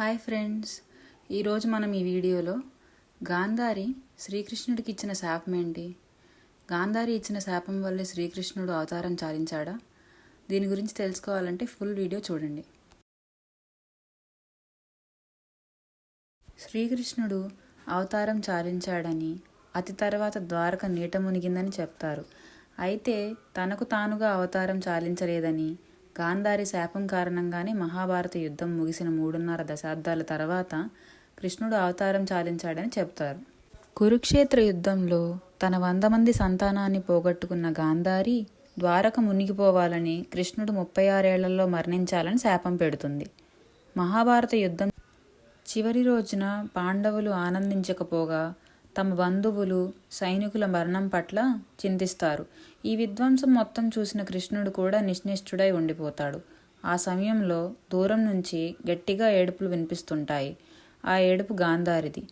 Hi friends. ఈరోజు మనం ఈ వీడియోలో గాంధారి శ్రీకృష్ణుడికి ఇచ్చిన శాపం ఏంటి? గాంధారి ఇచ్చిన శాపం వల్లే శ్రీకృష్ణుడు అవతారం చాలించాడా? దీని గురించి తెలుసుకోవాలంటే ఫుల్ వీడియో చూడండి. శ్రీకృష్ణుడు అవతారం చాలించాడని అతి తర్వాత ద్వారక నీట మునిగిందని చెప్తారు. అయితే తనకు తానుగా అవతారం చాలించలేదని గాంధారి శాపం కారణంగానే మహాభారత యుద్ధం ముగిసిన మూడున్నర దశాబ్దాల తర్వాత కృష్ణుడు అవతారం చాలించాడని చెప్తారు కురుక్షేత్ర యుద్ధంలో తన వంద మంది సంతానాన్ని పోగొట్టుకున్న గాంధారి ద్వారక మునిగిపోవాలని కృష్ణుడు ముప్పై ఆరేళ్ళలో మరణించాలని శాపం పెడుతుంది. మహాభారత యుద్ధం చివరి రోజున పాండవులు ఆనందించకపోగా తమ బంధువులు సైనికుల మరణం పట్ల చింతిస్తారు. ఈ విధ్వంసం మొత్తం చూసిన కృష్ణుడు కూడా నిశ్నిష్ఠుడై ఉండిపోతాడు. ఆ సమయంలో దూరం నుంచి గట్టిగా ఏడుపులు వినిపిస్తుంటాయి. ఆ ఏడుపు గాంధారిది.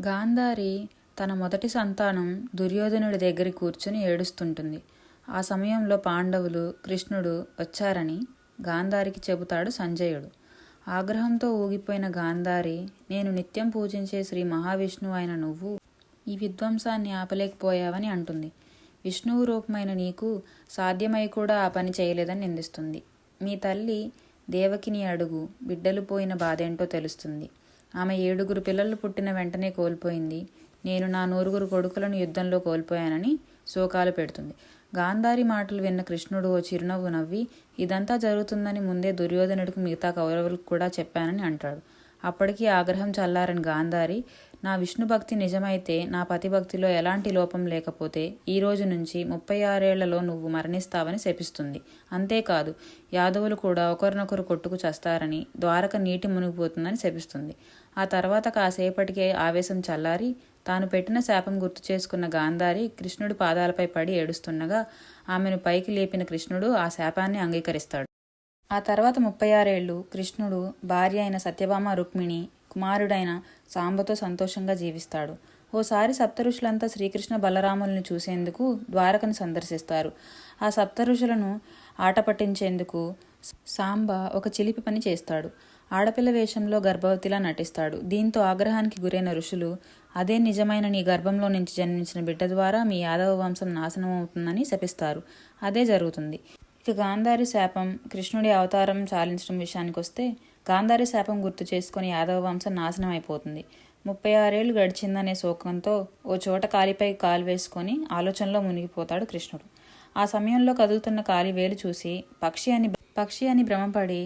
గాంధారి తన మొదటి సంతానం దుర్యోధనుడి దగ్గర కూర్చుని ఏడుస్తుంటుంది. ఆ సమయంలో పాండవులు కృష్ణుడు వచ్చారని గాంధారికి చెబుతాడు సంజయుడు. ఆగ్రహంతో ఊగిపోయిన గాంధారి నేను నిత్యం పూజించే శ్రీ మహావిష్ణువు అయిన నువ్వు ఈ విధ్వంసాన్ని ఆపలేకపోయావని అంటుంది. విష్ణువు రూపమైన నీకు సాధ్యమై కూడా ఆ పని చేయలేదని నిందిస్తుంది. మీ తల్లి దేవకిని అడుగు బిడ్డలు పోయిన బాధేంటో తెలుస్తుంది. ఆమె ఏడుగురు పిల్లలు పుట్టిన వెంటనే కోల్పోయింది. నేను నా నూరుగురు కొడుకులను యుద్ధంలో కోల్పోయానని శోకాలు పెడుతుంది. గాంధారి మాటలు విన్న కృష్ణుడు ఓ చిరునవ్వు నవ్వి ఇదంతా జరుగుతుందని ముందే దుర్యోధనుడికి మిగతా కౌరవులకు కూడా చెప్పానని అంటాడు. అప్పటికి ఆగ్రహం చల్లారని గాంధారి నా విష్ణు భక్తి నిజమైతే నా పతిభక్తిలో ఎలాంటి లోపం లేకపోతే ఈ రోజు నుంచి ముప్పై ఆరేళ్ళలో నువ్వు మరణిస్తావని శపిస్తుంది. అంతేకాదు యాదవులు కూడా ఒకరినొకరు కొట్టుకు చస్తారని ద్వారక నీటి మునిగిపోతుందని శపిస్తుంది. ఆ తర్వాత కాసేపటికే ఆవేశం చల్లారి తాను పెట్టిన శాపం గుర్తు చేసుకున్న గాంధారి కృష్ణుడి పాదాలపై పడి ఏడుస్తుండగా ఆమెను పైకి లేపిన కృష్ణుడు ఆ శాపాన్ని అంగీకరిస్తాడు. ఆ తర్వాత ముప్పై ఆరేళ్ళు కృష్ణుడు భార్య అయిన సత్యభామ రుక్మిణి కుమారుడైన సాంబతో సంతోషంగా జీవిస్తాడు. ఓసారి సప్తఋషులంతా శ్రీకృష్ణ బలరాములను చూసేందుకు ద్వారకను సందర్శిస్తారు. ఆ సప్తఋషులను ఆట పట్టించేందుకు సాంబ ఒక చిలిపి పని చేస్తాడు. ఆడపిల్ల వేషంలో గర్భవతిలా నటిస్తాడు. దీంతో ఆగ్రహానికి గురైన ఋషులు అదే నిజమైన నీ గర్భంలో నుంచి జన్మించిన బిడ్డ ద్వారా మీ యాదవ వంశం నాశనం అవుతుందని శపిస్తారు. అదే జరుగుతుంది. ఇక గాంధారి శాపం కృష్ణుడి అవతారం చాలించడం విషయానికి వస్తే గాంధారి శాపం గుర్తు చేసుకుని యాదవ వంశం నాశనం అయిపోతుంది ముప్పై ఆరేళ్ళు గడిచిందనే శోకంతో ఓ చోట కాలిపై కాలు వేసుకొని ఆలోచనలో మునిగిపోతాడు కృష్ణుడు. ఆ సమయంలో కదులుతున్న కాలి వేలు చూసి పక్షి అని పక్షి అని భ్రమపడి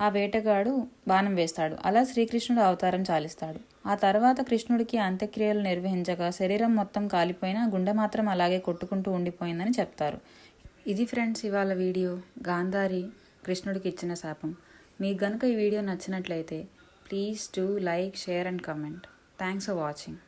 ఆ వేటగాడు బాణం వేస్తాడు. అలా శ్రీకృష్ణుడు అవతారం చాలిస్తాడు. ఆ తర్వాత కృష్ణుడికి అంత్యక్రియలు నిర్వహించగా శరీరం మొత్తం కాలిపోయినా గుండె మాత్రం అలాగే కొట్టుకుంటూ ఉండిపోయిందని చెప్తారు. ఇది ఫ్రెండ్స్ ఇవాళ వీడియో. గాంధారి కృష్ణుడికి ఇచ్చిన శాపం. మీకు గనుక ఈ వీడియో నచ్చినట్లయితే please to like share and comment thanks for watching